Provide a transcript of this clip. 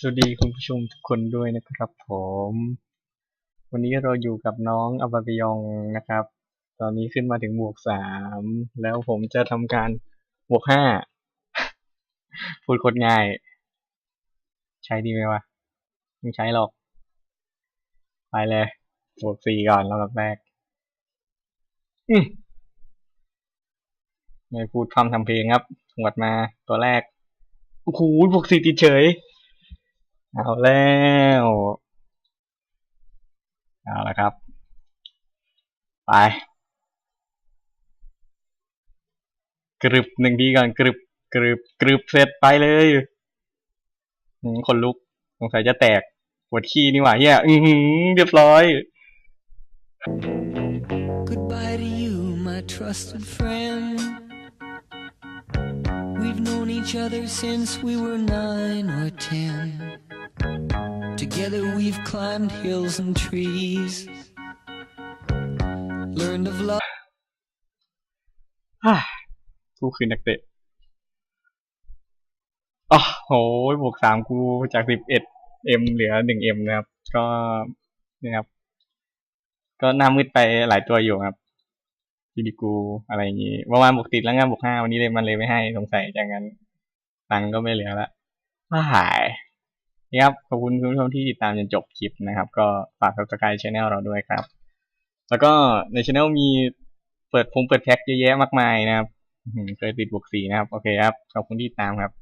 สวัสดีคุณผู้ชมทุกคนด้วยนะครับผม วันนี้เราอยู่กับน้องอบาบยองนะครับ ตอนนี้ขึ้นมาถึงบวกสามแล้วผมจะทำการบวกห้าพูดโคตรง่าย ใช้ดีไหมวะไม่ใช้หรอก ไปเลย บวกสี่ก่อนแล้วแบบแรกอืมไม่พูดพร่ำทำเพลงครับหวดมาตัวแรกโอ้โหบวกสี่ติดเฉย เอาแล้วเอาละครับ ไปกรึบหนึ่งทีก่อนกรึบกรึบกรึบเสร็จไปเลยคนลุกสงสัยจะแตกปวดขี้นี่หว่าเฮียอือหือเรียบร้อย Goodbye to you, my trusted friend. We've known each other since we were nine or ten. Together we've climbed hills and trees. Learned of love. กูคือนักเตะอ๋อโหบวกสามกูจากสิบเอ็ดเอ็มเหลือหนึ่งเอ็มนะครับ ก็นี่ครับ ก็หน้ามืดไปหลายตัวอยู่ครับทีดีกูอะไรอย่างงี้เมื่อวานบวกติดแล้วงานบวกห้าวันนี้เลยมันเลยไม่ให้สงสัยจากนั้นตังก็ไม่เหลือละว้าย นี่ครับขอบคุณคุณผู้ชมที่ติดตามจนจบคลิปนะครับ ก็ฝาก subscribe channel เราด้วยครับ แล้วก็ในช anel มีเปิดพงเปิดแพ็กเยอะแยะมากมายนะครับเคยติดบวกสีนะครับ โอเคครับ ขอบคุณที่ติดตามครับ